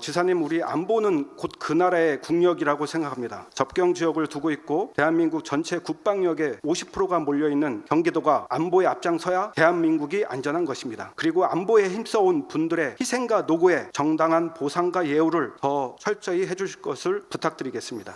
지사님 우리 안보는 곧 그 나라의 국력이라고 생각합니다. 접경 지역을 두고 있고 대한민국 전체 국방력의 50%가 몰려 있는 경기도가 안보에 앞장서야 대한민국이 안전한 것입니다. 그리고 안보에 힘써온 분들의 희생과 노고에 정당한 보상과 예우를 더 철저히 해주실 것을 부탁드리겠습니다.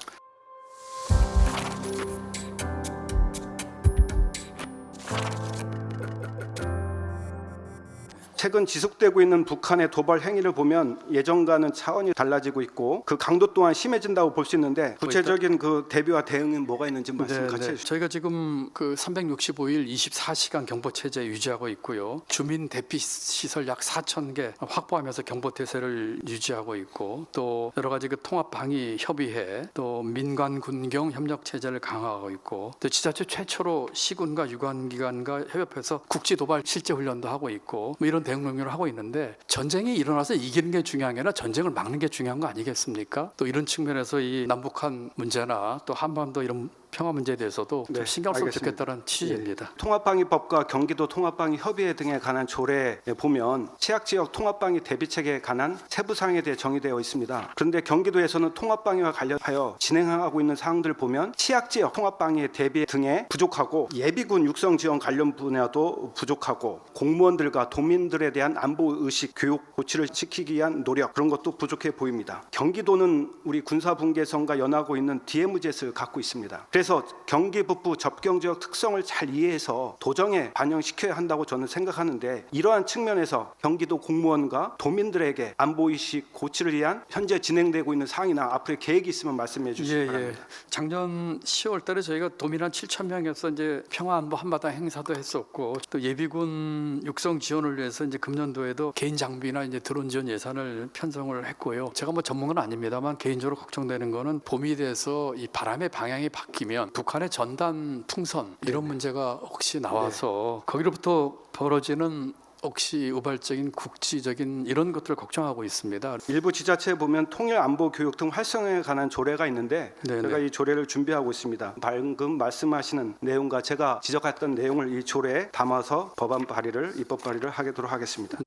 최근 지속되고 있는 북한의 도발 행위를 보면 예전과는 차원이 달라지고 있고 그 강도 또한 심해진다고 볼 수 있는데 구체적인 그 대비와 대응은 뭐가 있는지 말씀 같이 해주시죠. 저희가 지금 그 365일 24시간 경보 체제 유지하고 있고요. 주민 대피 시설 약 4천 개 확보하면서 경보 태세를 유지하고 있고 또 여러 가지 그 통합 방위 협의회 또 민관 군경 협력 체제를 강화하고 있고 또 지자체 최초로 시군과 유관 기관과 협업해서 국지 도발 실제 훈련도 하고 있고 뭐 이런 대응 명령을 하고 있는데 전쟁이 일어나서 이기는 게 중요한 게 아니라 전쟁을 막는 게 중요한 거 아니겠습니까? 또 이런 측면에서 이 남북한 문제나 또 한반도 이런 평화 문제에 대해서도 좀 네, 신경 쓰면 알겠습니다. 좋겠다는 취지입니다. 통합방위법과 경기도 통합방위 협의회 등에 관한 조례에 보면 취약 지역 통합방위 대비 체계에 관한 세부 사항에 대해 정의되어 있습니다. 그런데 경기도에서는 통합방위와 관련하여 진행하고 있는 사항들을 보면 취약 지역 통합방위 대비 등에 부족하고 예비군 육성 지원 관련 분야도 부족하고 공무원들과 도민들에 대한 안보 의식 교육 고취를 시키기 위한 노력 그런 것도 부족해 보입니다. 경기도는 우리 군사 분계선과 연하고 있는 DMZ를 갖고 있습니다. 그래서 경기 북부 접경 지역 특성을 잘 이해해서 도정에 반영시켜야 한다고 저는 생각하는데 이러한 측면에서 경기도 공무원과 도민들에게 안보 의식 고취를 위한 현재 진행되고 있는 사항이나 앞으로 계획이 있으면 말씀해 주시기 예, 예. 바랍니다. 작년 10월 달에 저희가 도민 한 7천 명에서 이제 평화 안보 한바탕 행사도 했었고 또 예비군 육성 지원을 위해서 이제 금년도에도 개인 장비나 이제 드론 지원 예산을 편성을 했고요. 제가 뭐 전문가는 아닙니다만 개인적으로 걱정되는 거는 봄이 돼서 이 바람의 방향이 바뀌면 북한의 전단 풍선 이런 문제가 혹시 나와서 거기로부터 벌어지는 혹시 우발적인 국지적인 이런 것들을 걱정하고 있습니다. 일부 지자체에 보면 통일 안보 교육 등 활성화에 관한 조례가 있는데 네네. 제가 이 조례를 준비하고 있습니다. 방금 말씀하시는 내용과 제가 지적했던 내용을 이 조례에 담아서 법안 발의를 입법 발의를 하도록 하겠습니다.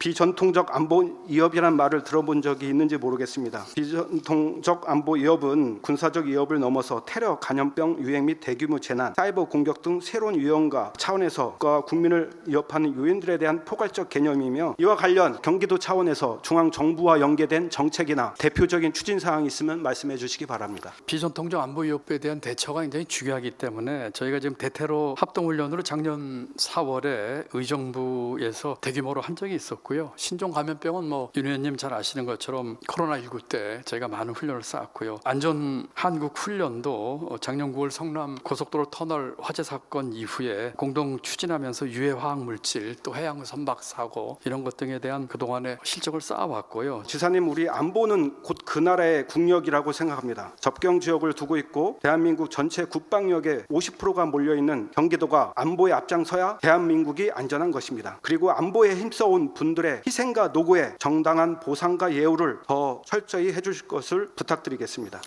비전통적 안보 위협이라는 말을 들어본 적이 있는지 모르겠습니다. 비전통적 안보 위협은 군사적 위협을 넘어서 테러, 감염병 유행 및 대규모 재난, 사이버 공격 등 새로운 유형과 차원에서 국가와 국민을 위협하는 요인들에 대한 포괄적 개념이며 이와 관련 경기도 차원에서 중앙 정부와 연계된 정책이나 대표적인 추진 사항이 있으면 말씀해 주시기 바랍니다. 비전통적 안보 위협에 대한 대처가 굉장히 중요하기 때문에 저희가 지금 대테러 합동 훈련으로 작년 4월에 의정부에서 대규모로 한 적이 있었고 요. 신종 감염병은 뭐윤 의원님 잘 아시는 것처럼 코로나19 때 저희가 많은 훈련을 쌓았고요. 안전 한국 훈련도 작년 9월 성남 고속도로 터널 화재 사건 이후에 공동 추진하면서 유해 화학 물질 또 해양 선박 사고 이런 것 등에 대한 그동안의 실적을 쌓아왔고요. 지사님 우리 안보는 곧 그 나라의 국력이라고 생각합니다. 접경 지역을 두고 있고 대한민국 전체 국방력의 50%가 몰려 있는 경기도가 안보에 앞장서야 대한민국이 안전한 것입니다. 그리고 안보에 힘써온 분들 의 희생과 노고에 정당한 보상과 예우를 더 철저히 해주실 것을 부탁드리겠습니다.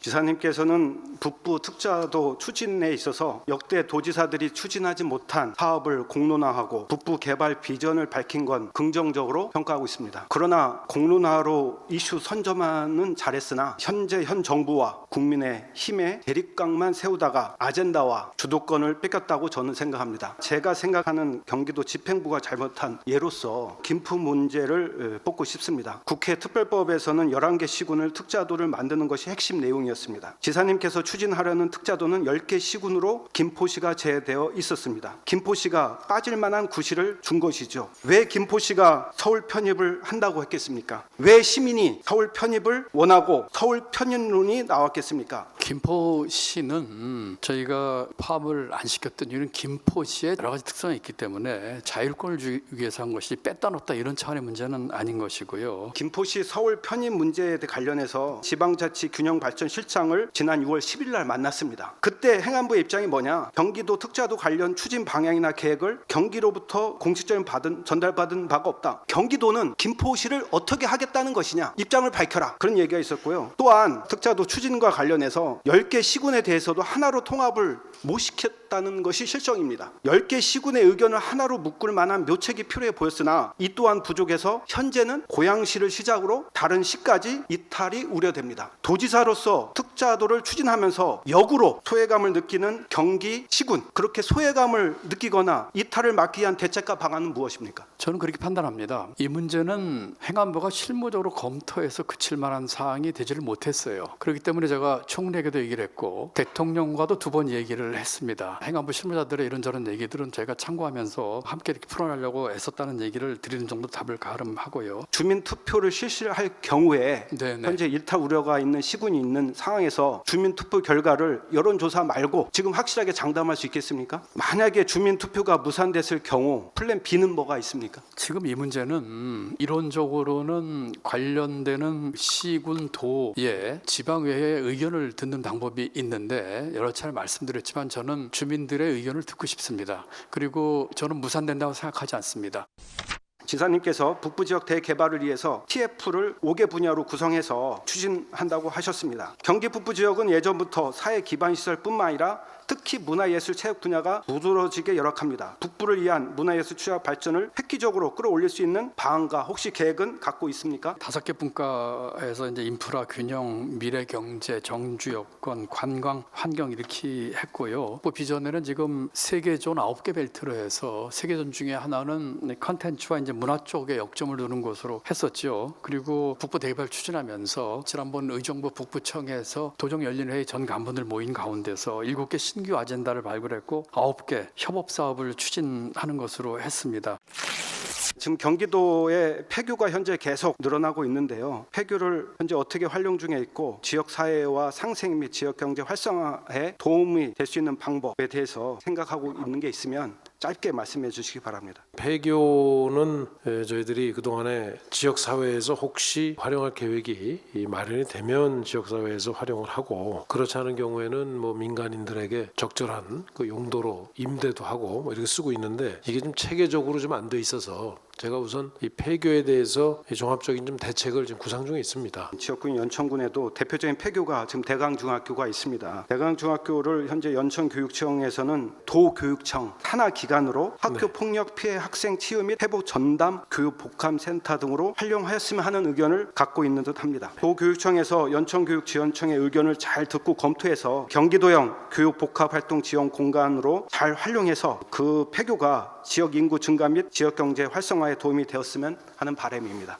지사님께서는 북부 특자도 추진에 있어서 역대 도지사들이 추진하지 못한 사업을 공론화하고 북부 개발 비전을 밝힌 건 긍정적으로 평가하고 있습니다. 그러나 공론화로 이슈 선점하는 잘했으나 현재 현 정부와 국민의 힘의 대립각만 세우다가 아젠다와 주도권을 뺏겼다고 저는 생각합니다. 제가 생각하는 경기도 집행부가 잘못한 예로서 김프 문제를 에, 뽑고 싶습니다. 국회 특별법에서는 11개 시군을 특자도를 만드는 것이 핵심 내용 이었습니다. 지사님께서 추진하려는 특자도는 10개 시군으로 김포시가 제되어 있었습니다. 김포시가 빠질 만한 구실을 준 것이죠. 왜 김포시가 서울 편입을 한다고 했겠습니까? 왜 시민이 서울 편입을 원하고 서울 편입론이 나왔겠습니까? 김포시는 저희가 파업을 안 시켰던 이유는 김포시에 여러 가지 특성이 있기 때문에 자율권을 주기 위해서 한 것이 뺐다 놓다 이런 차원의 문제는 아닌 것이고요. 김포시 서울 편입 문제에 관련해서 지방자치 균형 발전 실 장을 지난 6월 10일 날 만났습니다. 그때 행안부의 입장이 뭐냐? 경기도 특자도 관련 추진 방향이나 계획을 경기로부터 공식적인 받은 전달받은 바가 없다. 경기도는 김포시를 어떻게 하겠다는 것이냐? 입장을 밝혀라. 그런 얘기가 있었고요. 또한 특자도 추진과 관련해서 10개 시군에 대해서도 하나로 통합을 못 시켰 못했다는 것이 실정입니다. 10개 시군의 의견을 하나로 묶을 만한 묘책이 필요해 보였으나 이 또한 부족해서 현재는 고양시를 시작으로 다른 시까지 이탈이 우려됩니다. 도지사로서 특자도를 추진하면서 역으로 소외감을 느끼는 경기 시군 그렇게 소외감을 느끼거나 이탈을 막기 위한 대책과 방안은 무엇입니까? 저는 그렇게 판단합니다. 이 문제는 행안부가 실무적으로 검토해서 그칠 만한 사항이 되지를 못했어요. 그렇기 때문에 제가 총리에게도 얘기를 했고 대통령과도 두 번 얘기를 했습니다. 행안부 실무자들의 이런저런 얘기들은 제가 참고하면서 함께 이렇게 풀어내려고 애썼다는 얘기를 드리는 정도 답을 가름하고요. 주민 투표를 실시할 경우에 네네. 현재 일탈 우려가 있는 시군이 있는 상황에서 주민 투표 결과를 여론조사 말고 지금 확실하게 장담할 수 있겠습니까? 만약에 주민 투표가 무산됐을 경우 플랜 B는 뭐가 있습니까? 지금 이 문제는 음, 이론적으로는 관련되는 시군 도의 지방의회의 의견을 듣는 방법이 있는데 여러 차례 말씀드렸지만 저는 주민 들의 의견을 듣고 싶습니다. 그리고 저는 무산된다고 생각하지 않습니다. 지사님께서 북부 지역 대개발을 위해서 TF를 5개 분야로 구성해서 추진한다고 하셨습니다. 경기 북부 지역은 예전부터 사회 기반 시설뿐만 아니라 특히 문화예술 체육 분야가 두드러지게 열악합니다. 북부를 위한 문화예술 취약 발전을 획기적으로 끌어올릴 수 있는 방안과 혹시 계획은 갖고 있습니까? 다섯 개 분과에서 이제 인프라 균형, 미래 경제, 정주 여건, 관광, 환경 이렇게 했고요. 그 비전에는 지금 세계 존 아홉 개 벨트로 해서 세계 존 중에 하나는 컨텐츠와 이제 문화 쪽에 역점을 두는 것으로 했었죠. 그리고 북부 대개발 추진하면서 지난번 의정부 북부청에서 도정 열린 회의 전 간부들 모인 가운데서 일곱 개 신규 아젠다를 발굴했고 아홉 개 협업 사업을 추진하는 것으로 했습니다. 지금 경기도의 폐교가 현재 계속 늘어나고 있는데요. 폐교를 현재 어떻게 활용 중에 있고 지역 사회와 상생 및 지역 경제 활성화에 도움이 될 수 있는 방법에 대해서 생각하고 있는 게 있으면 짧게 말씀해 주시기 바랍니다. 폐교는 에, 저희들이 그동안에 지역 사회에서 혹시 활용할 계획이 이 마련이 되면 지역 사회에서 활용을 하고 그렇지 않은 경우에는 뭐 민간인들에게 적절한 그 용도로 임대도 하고 뭐 이렇게 쓰고 있는데 이게 좀 체계적으로 좀 안 돼 있어서 제가 우선 이 폐교에 대해서 이 종합적인 좀 대책을 지금 구상 중에 있습니다. 지역군 연천군에도 대표적인 폐교가 지금 대강중학교가 있습니다. 대강중학교를 현재 연천교육청에서는 도교육청 산하 기관으로 학교 폭력 피해 학생 치유 및 회복 전담 교육 복합 센터 등으로 활용하였으면 하는 의견을 갖고 있는 듯합니다. 도교육청에서 연천교육지원청의 의견을 잘 듣고 검토해서 경기도형 교육 복합 활동 지원 공간으로 잘 활용해서 그 폐교가 지역 인구 증가 및 지역 경제 활성 도움이 되었으면 하는 바람입니다.